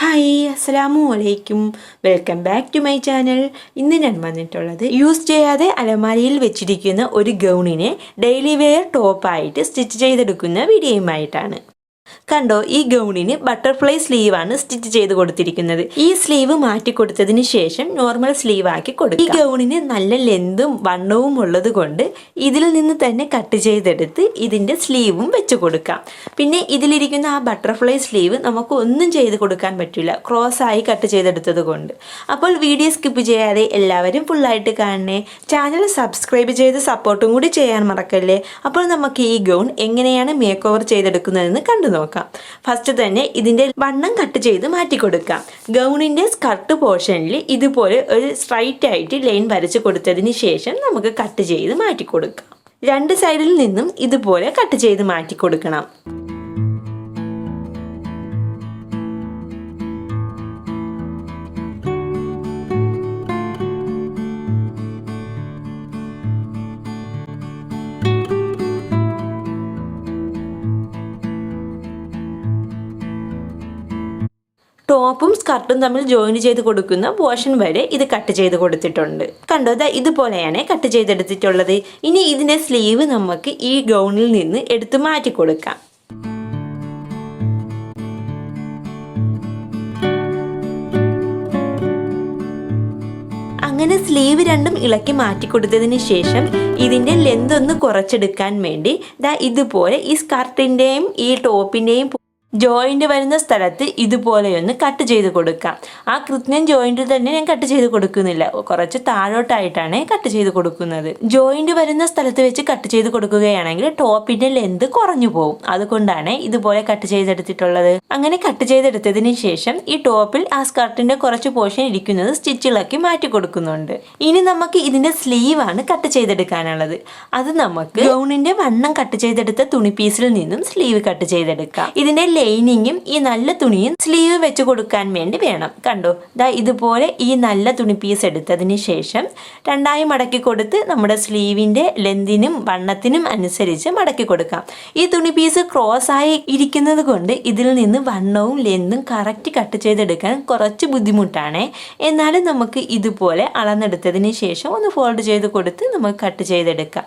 Hi അസ്സലാമു അലൈക്കും. Welcome back to my channel ഇന്ന് ഞാൻ വന്നിട്ടുള്ളത് യൂസ് ചെയ്യാതെ അലമാരിയിൽ വെച്ചിരിക്കുന്ന ഒരു ഗൗണിനെ ഡെയിലി വെയർ ടോപ്പായിട്ട് സ്റ്റിച്ച് ചെയ്തെടുക്കുന്ന വീഡിയോയുമായിട്ടാണ് കണ്ടോ ഈ ഗൗണിന് ബട്ടർഫ്ലൈ സ്ലീവാണ് സ്റ്റിച്ച് ചെയ്ത് കൊടുത്തിരിക്കുന്നത്. ഈ സ്ലീവ് മാറ്റി കൊടുത്തതിന് ശേഷം നോർമൽ സ്ലീവ് ആക്കി കൊടുക്കും. ഈ ഗൗണിന് നല്ല ലെന്തും വണ്ണവും ഉള്ളത് കൊണ്ട് ഇതിൽ നിന്ന് തന്നെ കട്ട് ചെയ്തെടുത്ത് ഇതിന്റെ സ്ലീവും വെച്ച് കൊടുക്കാം. പിന്നെ ഇതിലിരിക്കുന്ന ആ ബട്ടർഫ്ലൈ സ്ലീവ് നമുക്ക് ഒന്നും ചെയ്ത് കൊടുക്കാൻ പറ്റില്ല. ക്രോസ് ആയി കട്ട് ചെയ്തെടുത്തത് കൊണ്ട്. അപ്പോൾ വീഡിയോ സ്കിപ്പ് ചെയ്യാതെ എല്ലാവരും ഫുള്ളായിട്ട് കാണണേ. ചാനൽ സബ്സ്ക്രൈബ് ചെയ്ത് സപ്പോർട്ടും കൂടി ചെയ്യാൻ മറക്കല്ലേ? അപ്പോൾ നമുക്ക് ഈ ഗൗൺ എങ്ങനെയാണ് മേക്ക് ഓവർ ചെയ്തെടുക്കുന്നതെന്ന് കണ്ടു നോക്കാം. ഫസ്റ്റ് തന്നെ ഇതിന്റെ വണ്ണം കട്ട് ചെയ്ത് മാറ്റി കൊടുക്കാം. ഗൗണിന്റെ സ്കർട്ട് പോർഷനിൽ ഇതുപോലെ ഒരു സ്ട്രൈറ്റ് ആയിട്ട് ലൈൻ വരച്ച് കൊടുത്തതിന് ശേഷം നമുക്ക് കട്ട് ചെയ്ത് മാറ്റി കൊടുക്കാം. രണ്ട് സൈഡിൽ നിന്നും ഇതുപോലെ കട്ട് ചെയ്ത് മാറ്റി കൊടുക്കണം. ടോപ്പും സ്കർട്ടും തമ്മിൽ ജോയിൻ ചെയ്ത് കൊടുക്കുന്ന പോർഷൻ വരെ ഇത് കട്ട് ചെയ്ത് കൊടുത്തിട്ടുണ്ട്. കണ്ടോ ദാ ഇതുപോലെയാണ് കട്ട് ചെയ്തെടുത്തിട്ടുള്ളത്. ഇനി ഇതിന്റെ സ്ലീവ് നമുക്ക് ഈ ഗൗണിൽ നിന്ന് എടുത്ത് മാറ്റി കൊടുക്കാം. അങ്ങനെ സ്ലീവ് രണ്ടും ഇളക്കി മാറ്റി കൊടുത്തതിന് ശേഷം ഇതിന്റെ ലെന്ത് ഒന്ന് കുറച്ചെടുക്കാൻ വേണ്ടി ദാ ഇതുപോലെ ഈ സ്കർട്ടിന്റെയും ഈ ടോപ്പിന്റെയും ജോയിന്റ് വരുന്ന സ്ഥലത്ത് ഇതുപോലെയൊന്ന് കട്ട് ചെയ്ത് കൊടുക്കാം. ആ കൃത്യം ജോയിന്റ് തന്നെ ഞാൻ കട്ട് ചെയ്ത് കൊടുക്കുന്നില്ല. കുറച്ച് താഴോട്ടായിട്ടാണ് കട്ട് ചെയ്ത് കൊടുക്കുന്നത്. ജോയിന്റ് വരുന്ന സ്ഥലത്ത് വെച്ച് കട്ട് ചെയ്ത് കൊടുക്കുകയാണെങ്കിൽ ടോപ്പിന്റെ ലെന്ത് കുറഞ്ഞു പോകും അതുകൊണ്ടാണ് ഇതുപോലെ കട്ട് ചെയ്തെടുത്തിട്ടുള്ളത്. അങ്ങനെ കട്ട് ചെയ്തെടുത്തതിന് ശേഷം ഈ ടോപ്പിൽ ആ സ്കർട്ടിന്റെ കുറച്ച് പോർഷൻ ഇരിക്കുന്നത് സ്റ്റിച്ചിളക്കി മാറ്റി കൊടുക്കുന്നുണ്ട്. ഇനി നമുക്ക് ഇതിന്റെ സ്ലീവാണ് കട്ട് ചെയ്തെടുക്കാനുള്ളത്. അത് നമുക്ക് ഗൗണിന്റെ വണ്ണം കട്ട് ചെയ്തെടുത്ത തുണി പീസിൽ നിന്നും സ്ലീവ് കട്ട് ചെയ്തെടുക്കാം. ഇതിന്റെ ലൈനിങ്ങും ഈ നല്ല തുണിയും സ്ലീവ് വെച്ച് കൊടുക്കാൻ വേണ്ടി വേണം. കണ്ടോ? ദാ ഇതുപോലെ ഈ നല്ല തുണി പീസ് എടുത്തതിന് ശേഷം രണ്ടായി മടക്കി കൊടുത്ത് നമ്മുടെ സ്ലീവിന്റെ ലെന്തിനും വണ്ണത്തിനും അനുസരിച്ച് മടക്കി കൊടുക്കാം. ഈ തുണി പീസ് ക്രോസ് ആയി ഇരിക്കുന്നത് കൊണ്ട് ഇതിൽ നിന്ന് വണ്ണവും ലെന്തും കറക്റ്റ് കട്ട് ചെയ്തെടുക്കാൻ കുറച്ച് ബുദ്ധിമുട്ടാണ്. എന്നാലും നമുക്ക് ഇതുപോലെ അളന്നെടുത്തതിന് ശേഷം ഒന്ന് ഫോൾഡ് ചെയ്ത് കൊടുത്ത് നമുക്ക് കട്ട് ചെയ്തെടുക്കാം.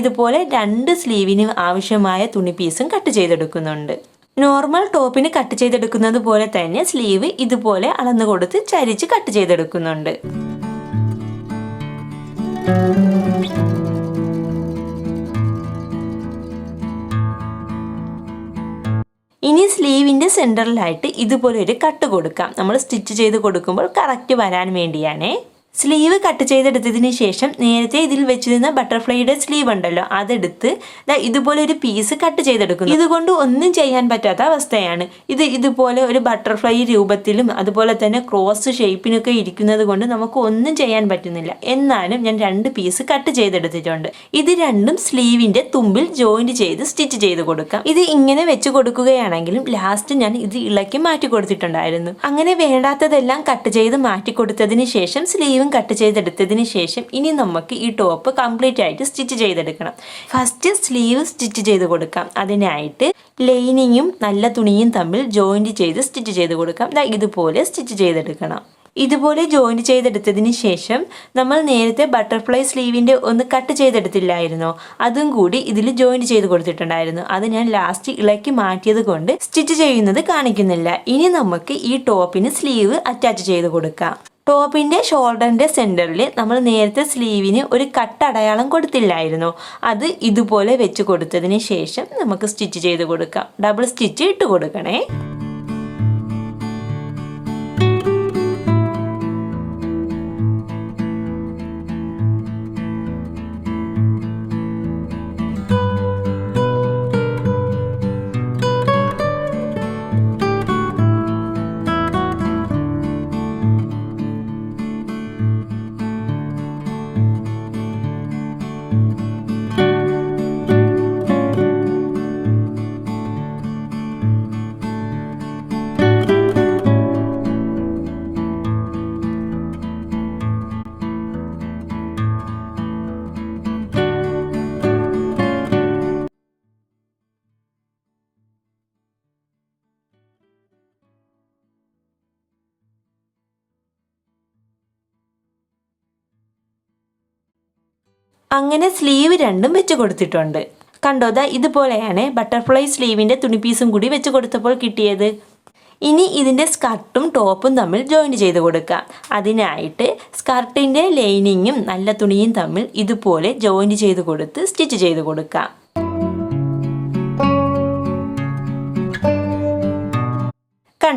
ഇതുപോലെ രണ്ട് സ്ലീവിനും ആവശ്യമായ തുണി പീസും കട്ട് ചെയ്തെടുക്കുന്നുണ്ട്. നോർമൽ ടോപ്പിന് കട്ട് ചെയ്തെടുക്കുന്നത് പോലെ തന്നെ സ്ലീവ് ഇതുപോലെ അളന്നു കൊടുത്ത് ചരിച്ച് കട്ട് ചെയ്തെടുക്കുന്നുണ്ട്. ഇനി സ്ലീവിന്റെ സെന്ററിലായിട്ട് ഇതുപോലെ ഒരു കട്ട് കൊടുക്കാം. നമ്മൾ സ്റ്റിച്ച് ചെയ്ത് കൊടുക്കുമ്പോൾ കറക്റ്റ് വരാൻ വേണ്ടിയാണേ. സ്ലീവ് കട്ട് ചെയ്തെടുത്തതിന് ശേഷം നേരത്തെ ഇതിൽ വെച്ചിരുന്ന ബട്ടർഫ്ലൈയുടെ സ്ലീവ് ഉണ്ടല്ലോ അതെടുത്ത് ഇതുപോലെ ഒരു പീസ് കട്ട് ചെയ്തെടുക്കുന്നു. ഇതുകൊണ്ട് ഒന്നും ചെയ്യാൻ പറ്റാത്ത അവസ്ഥയാണ്. ഇത് ഇതുപോലെ ഒരു ബട്ടർഫ്ലൈ രൂപത്തിലും അതുപോലെ തന്നെ ക്രോസ് ഷേപ്പിനൊക്കെ ഇരിക്കുന്നത് കൊണ്ട് നമുക്ക് ഒന്നും ചെയ്യാൻ പറ്റുന്നില്ല. എന്നാലും ഞാൻ രണ്ട് പീസ് കട്ട് ചെയ്തെടുത്തിട്ടുണ്ട്. ഇത് രണ്ടും സ്ലീവിന്റെ തുമ്പിൽ ജോയിന്റ് ചെയ്ത് സ്റ്റിച്ച് ചെയ്ത് കൊടുക്കാം. ഇത് ഇങ്ങനെ വെച്ച് കൊടുക്കുകയാണെങ്കിലും ലാസ്റ്റ് ഞാൻ ഇത് ഇളക്കി മാറ്റി കൊടുത്തിട്ടുണ്ടായിരുന്നു. അങ്ങനെ വേണ്ടാത്തതെല്ലാം കട്ട് ചെയ്ത് മാറ്റി കൊടുത്തതിന് ശേഷം സ്ലീവ് സ്ലീവും കട്ട് ചെയ്തെടുത്തതിന് ശേഷം ഇനി നമുക്ക് ഈ ടോപ്പ് കംപ്ലീറ്റ് ആയിട്ട് സ്റ്റിച്ച് ചെയ്തെടുക്കണം. ഫസ്റ്റ് സ്ലീവ് സ്റ്റിച്ച് ചെയ്ത് കൊടുക്കാം. അതിനായിട്ട് ലൈനിങ്ങും നല്ല തുണിയും തമ്മിൽ ജോയിന്റ് ചെയ്ത് സ്റ്റിച്ച് ചെയ്ത് കൊടുക്കാം. ഇതുപോലെ സ്റ്റിച്ച് ചെയ്തെടുക്കണം. ഇതുപോലെ ജോയിൻ ചെയ്തെടുത്തതിന് ശേഷം നമ്മൾ നേരത്തെ ബട്ടർഫ്ലൈ സ്ലീവിന്റെ ഒന്ന് കട്ട് ചെയ്തെടുത്തില്ലായിരുന്നോ. അതും കൂടി ഇതിൽ ജോയിൻ ചെയ്ത് കൊടുത്തിട്ടുണ്ടായിരുന്നു. അത് ഞാൻ ലാസ്റ്റ് ഇളക്കി മാറ്റിയത് കൊണ്ട് സ്റ്റിച്ച് ചെയ്യുന്നത് കാണിക്കുന്നില്ല. ഇനി നമുക്ക് ഈ ടോപ്പിന് സ്ലീവ് അറ്റാച്ച് ചെയ്ത് കൊടുക്കാം. ടോപ്പിന്റെ ഷോൾഡറിന്റെ സെന്ററിൽ നമ്മൾ നേരത്തെ സ്ലീവിന് ഒരു കട്ട് അടയാളം കൊടുത്തില്ലായിരുന്നു. അത് ഇതുപോലെ വെച്ച് കൊടുത്തതിന് ശേഷം നമുക്ക് സ്റ്റിച്ച് ചെയ്ത് കൊടുക്കാം. ഡബിൾ സ്റ്റിച്ച് ഇട്ട് കൊടുക്കണേ. അങ്ങനെ സ്ലീവ് രണ്ടും വെച്ച് കൊടുത്തിട്ടുണ്ട്. കണ്ടോ ഇതുപോലെയാണ് ബട്ടർഫ്ലൈ സ്ലീവിന്റെ തുണി പീസും കൂടി വെച്ച് കൊടുത്തപ്പോൾ കിട്ടിയത്. ഇനി ഇതിന്റെ സ്കർട്ടും ടോപ്പും തമ്മിൽ ജോയിൻ ചെയ്ത് കൊടുക്കാം. അതിനായിട്ട് സ്കർട്ടിന്റെ ലൈനിങ്ങും നല്ല തുണിയും തമ്മിൽ ഇതുപോലെ ജോയിൻ ചെയ്ത് കൊടുത്ത് സ്റ്റിച്ച് ചെയ്ത് കൊടുക്കാം.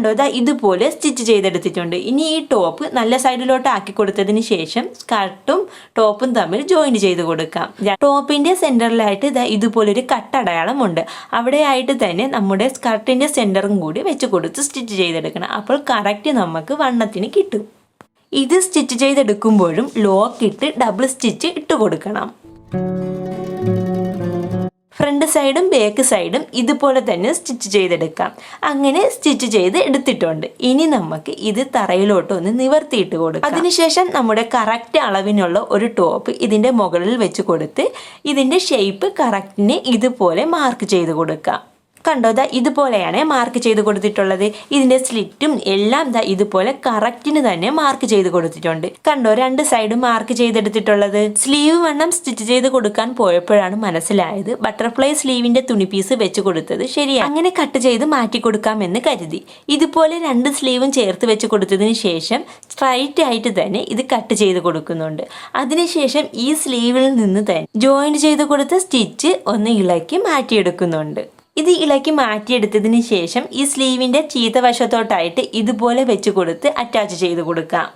കണ്ടോ ഇതാ ഇതുപോലെ സ്റ്റിച്ച് ചെയ്തെടുത്തിട്ടുണ്ട്. ഇനി ഈ ടോപ്പ് നല്ല സൈഡിലോട്ട് ആക്കി കൊടുത്തതിന് ശേഷം സ്കർട്ടും ടോപ്പും തമ്മിൽ ജോയിൻ ചെയ്ത് കൊടുക്കാം. ടോപ്പിന്റെ സെന്ററിലായിട്ട് ഇതാ ഇതുപോലൊരു കട്ടടയാളം ഉണ്ട് അവിടെയായിട്ട് തന്നെ നമ്മുടെ സ്കർട്ടിന്റെ സെന്ററും കൂടി വെച്ച് കൊടുത്ത് സ്റ്റിച്ച് ചെയ്തെടുക്കണം. അപ്പോൾ കറക്റ്റ് നമുക്ക് വണ്ണത്തിന് കിട്ടും. ഇത് സ്റ്റിച്ച് ചെയ്തെടുക്കുമ്പോഴും ലോക്ക് ഇട്ട് ഡബിൾ സ്റ്റിച്ച് ഇട്ട് കൊടുക്കണം. ഫ്രണ്ട് സൈഡും ബാക്ക് സൈഡും ഇതുപോലെ തന്നെ സ്റ്റിച്ച് ചെയ്തെടുക്കാം. അങ്ങനെ സ്റ്റിച്ച് ചെയ്ത് എടുത്തിട്ടുണ്ട്. ഇനി നമുക്ക് ഇത് തറയിലോട്ട് ഒന്ന് നിവർത്തിയിട്ട് കൊടുക്കാം. അതിനുശേഷം നമ്മുടെ കറക്റ്റ് അളവിനുള്ള ഒരു ടോപ്പ് ഇതിന്റെ മുകളിൽ വെച്ച് കൊടുത്ത് ഇതിന്റെ ഷേപ്പ് കറക്റ്റിന് ഇതുപോലെ മാർക്ക് ചെയ്ത് കൊടുക്കാം. കണ്ടോ? ദാ ഇതുപോലെയാണ് മാർക്ക് ചെയ്ത് കൊടുത്തിട്ടുള്ളത്. ഇതിന്റെ സ്ലിറ്റും എല്ലാം ദാ ഇതുപോലെ കറക്റ്റിന് തന്നെ മാർക്ക് ചെയ്ത് കൊടുത്തിട്ടുണ്ട്. കണ്ടോ? രണ്ട് സൈഡും മാർക്ക് ചെയ്തെടുത്തിട്ടുള്ളത്. സ്ലീവ് വണ്ണം സ്റ്റിച്ച് ചെയ്ത് കൊടുക്കാൻ പോയപ്പോഴാണ് മനസ്സിലായത്. ബട്ടർഫ്ലൈ സ്ലീവിന്റെ തുണി പീസ് വെച്ച് കൊടുത്തത് ശരിയാണ് അങ്ങനെ കട്ട് ചെയ്ത് മാറ്റി കൊടുക്കാമെന്ന് കരുതി. ഇതുപോലെ രണ്ട് സ്ലീവും ചേർത്ത് വെച്ച് കൊടുത്തതിന് ശേഷം സ്ട്രൈറ്റ് ആയിട്ട് തന്നെ ഇത് കട്ട് ചെയ്ത് കൊടുക്കുന്നുണ്ട്. അതിനുശേഷം ഈ സ്ലീവിൽ നിന്ന് തന്നെ ജോയിന്റ് ചെയ്ത് കൊടുത്ത സ്റ്റിച്ച് ഒന്ന് ഇളക്കി മാറ്റിയെടുക്കുന്നുണ്ട്. ഇത് ഇളക്കി മാറ്റിയെടുത്തതിന് ശേഷം ഈ സ്ലീവിന്റെ ചീത്ത വശത്തോട്ടായിട്ട് ഇതുപോലെ വെച്ച് കൊടുത്ത് അറ്റാച്ച് ചെയ്ത് കൊടുക്കാം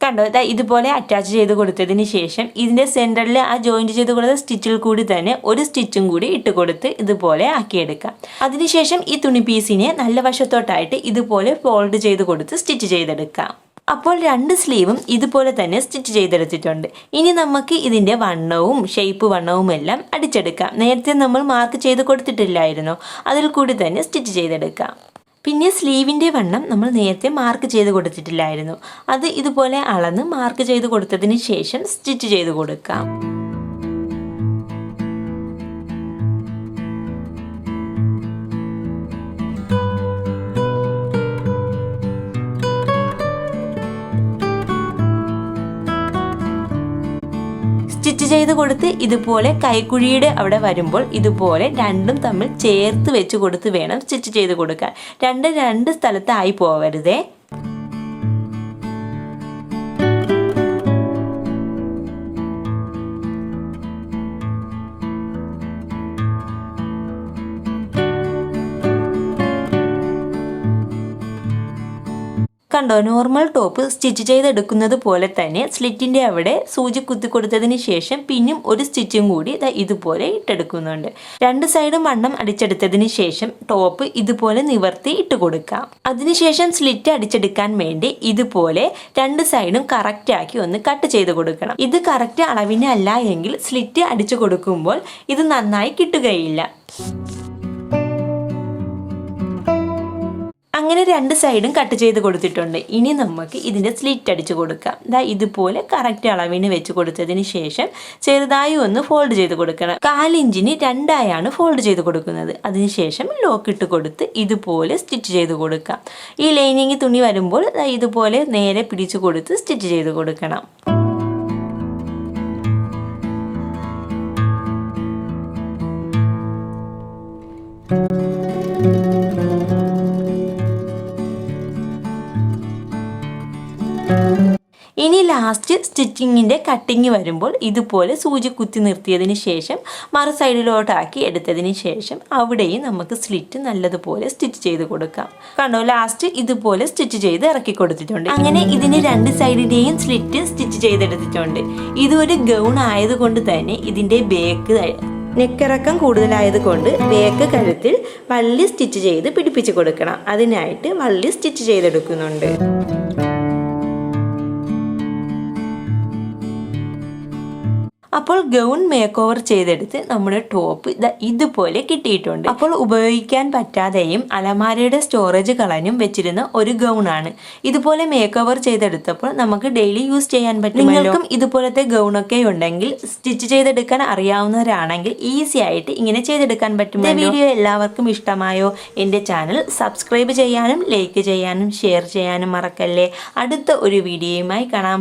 കണ്ടോ? ഇതാ ഇതുപോലെ അറ്റാച്ച് ചെയ്ത് കൊടുത്തതിന് ശേഷം ഇതിന്റെ സെന്ററിൽ ആ ജോയിന്റ് ചെയ്ത് കൊടുത്ത സ്റ്റിച്ചിൽ കൂടി തന്നെ ഒരു സ്റ്റിച്ചും കൂടി ഇട്ട് കൊടുത്ത് ഇതുപോലെ ആക്കിയെടുക്കാം. അതിനുശേഷം ഈ തുണി പീസിനെ നല്ല വശത്തോട്ടായിട്ട് ഇതുപോലെ ഫോൾഡ് ചെയ്ത് കൊടുത്ത് സ്റ്റിച്ച് ചെയ്തെടുക്കാം. അപ്പോൾ രണ്ട് സ്ലീവും ഇതുപോലെ തന്നെ സ്റ്റിച്ച് ചെയ്തെടുത്തിട്ടുണ്ട്. ഇനി നമുക്ക് ഇതിന്റെ വണ്ണവും ഷേപ്പ് വണ്ണവും എല്ലാം അടിച്ചെടുക്കാം. നേരത്തെ നമ്മൾ മാർക്ക് ചെയ്ത് കൊടുത്തിട്ടില്ലായിരുന്നോ. അതിൽ കൂടി തന്നെ സ്റ്റിച്ച് ചെയ്തെടുക്കാം. പിന്നെ സ്ലീവിന്റെ വണ്ണം നമ്മൾ നേരത്തെ മാർക്ക് ചെയ്ത് കൊടുത്തിട്ടില്ലായിരുന്നു. അത് ഇതുപോലെ അളന്ന് മാർക്ക് ചെയ്ത് കൊടുത്തതിന് ശേഷം സ്റ്റിച്ച് ചെയ്ത് കൊടുക്കാം. സ്റ്റിച്ച് ചെയ്ത് കൊടുത്ത് ഇതുപോലെ കൈക്കുഴിയുടെ അവിടെ വരുമ്പോൾ ഇതുപോലെ രണ്ടും തമ്മിൽ ചേർത്ത് വെച്ച് കൊടുത്ത് വേണം സ്റ്റിച്ച് ചെയ്ത് കൊടുക്കാൻ. രണ്ട് രണ്ട് സ്ഥലത്തായി പോകരുതേ കണ്ടോ നോർമൽ ടോപ്പ് സ്റ്റിച്ച് ചെയ്തെടുക്കുന്നത് പോലെ തന്നെ സ്ലിറ്റിന്റെ അവിടെ സൂചി കുത്തി കൊടുത്തതിന് ശേഷം പിന്നും ഒരു സ്റ്റിച്ചും കൂടി ഇതുപോലെ ഇട്ടെടുക്കുന്നുണ്ട്. രണ്ട് സൈഡും വണ്ണം അടിച്ചെടുത്തതിന് ശേഷം ടോപ്പ് ഇതുപോലെ നിവർത്തി ഇട്ട് കൊടുക്കാം. അതിനുശേഷം സ്ലിറ്റ് അടിച്ചെടുക്കാൻ വേണ്ടി ഇതുപോലെ രണ്ട് സൈഡും കറക്റ്റ് ആക്കി ഒന്ന് കട്ട് ചെയ്ത് കൊടുക്കണം. ഇത് കറക്റ്റ് അളവിനല്ല എങ്കിൽ സ്ലിറ്റ് അടിച്ചു കൊടുക്കുമ്പോൾ ഇത് നന്നായി കിട്ടുകയില്ല. അങ്ങനെ രണ്ട് സൈഡും കട്ട് ചെയ്ത് കൊടുത്തിട്ടുണ്ട്. ഇനി നമുക്ക് ഇതിന്റെ സ്ലിറ്റ് അടിച്ച് കൊടുക്കാം. ദാ ഇതുപോലെ കറക്റ്റ് അളവിന് വെച്ച് കൊടുത്തതിന് ശേഷം ചെറുതായി ഒന്ന് ഫോൾഡ് ചെയ്ത് കൊടുക്കണം. കാലിഞ്ചിന് രണ്ടായാണ് ഫോൾഡ് ചെയ്ത് കൊടുക്കുന്നത്. അതിനുശേഷം ലോക്ക് ഇട്ട് കൊടുത്ത് ഇതുപോലെ സ്റ്റിച്ച് ചെയ്ത് കൊടുക്കാം. ഈ ലൈനിങ് തുണി വരുമ്പോൾ ഇതുപോലെ നേരെ പിടിച്ചു കൊടുത്ത് സ്റ്റിച്ച് ചെയ്ത് കൊടുക്കണം. ഇനി ലാസ്റ്റ് സ്റ്റിച്ചിങ്ങിന്റെ കട്ടിങ് വരുമ്പോൾ ഇതുപോലെ സൂചി കുത്തി നിർത്തിയതിന് ശേഷം മറു സൈഡിലോട്ടാക്കി എടുത്തതിന് ശേഷം അവിടെയും നമുക്ക് സ്ലിറ്റ് നല്ലതുപോലെ സ്റ്റിച്ച് ചെയ്ത് കൊടുക്കാം. കണ്ടോ ലാസ്റ്റ് ഇതുപോലെ സ്റ്റിച്ച് ചെയ്ത് ഇറക്കി കൊടുത്തിട്ടുണ്ട്. അങ്ങനെ ഇതിന് രണ്ട് സൈഡിന്റെയും സ്ലിറ്റ് സ്റ്റിച്ച് ചെയ്തെടുത്തിട്ടുണ്ട്. ഇതൊരു ഗൗൺ ആയതുകൊണ്ട് തന്നെ ഇതിന്റെ ബേക്ക് നെക്കിറക്കം കൂടുതലായതുകൊണ്ട് ബേക്ക് കഴുത്തിൽ വള്ളി സ്റ്റിച്ച് ചെയ്ത് പിടിപ്പിച്ച് കൊടുക്കണം. അതിനായിട്ട് വള്ളി സ്റ്റിച്ച് ചെയ്തെടുക്കുന്നുണ്ട്. അപ്പോൾ ഗൗൺ മേക്ക് ഓവർ ചെയ്തെടുത്ത് നമ്മുടെ ടോപ്പ് ഇതുപോലെ കിട്ടിയിട്ടുണ്ട്. അപ്പോൾ ഉപയോഗിക്കാൻ പറ്റാതെയും അലമാരയുടെ സ്റ്റോറേജ് കളഞ്ഞും വെച്ചിരുന്ന ഒരു ഗൗൺ ആണ്. ഇതുപോലെ മേക്ക് ഓവർ ചെയ്തെടുത്തപ്പോൾ നമുക്ക് ഡെയിലി യൂസ് ചെയ്യാൻ പറ്റും നിങ്ങൾക്കും ഇതുപോലത്തെ ഗൗണൊക്കെ ഉണ്ടെങ്കിൽ സ്റ്റിച്ച് ചെയ്തെടുക്കാൻ അറിയാവുന്നവരാണെങ്കിൽ ഈസി ആയിട്ട് ഇങ്ങനെ ചെയ്തെടുക്കാൻ പറ്റും വീഡിയോ എല്ലാവർക്കും ഇഷ്ടമായോ? എന്റെ ചാനൽ സബ്സ്ക്രൈബ് ചെയ്യാനും ലൈക്ക് ചെയ്യാനും ഷെയർ ചെയ്യാനും മറക്കല്ലേ. അടുത്ത ഒരു വീഡിയോയുമായി കാണാം.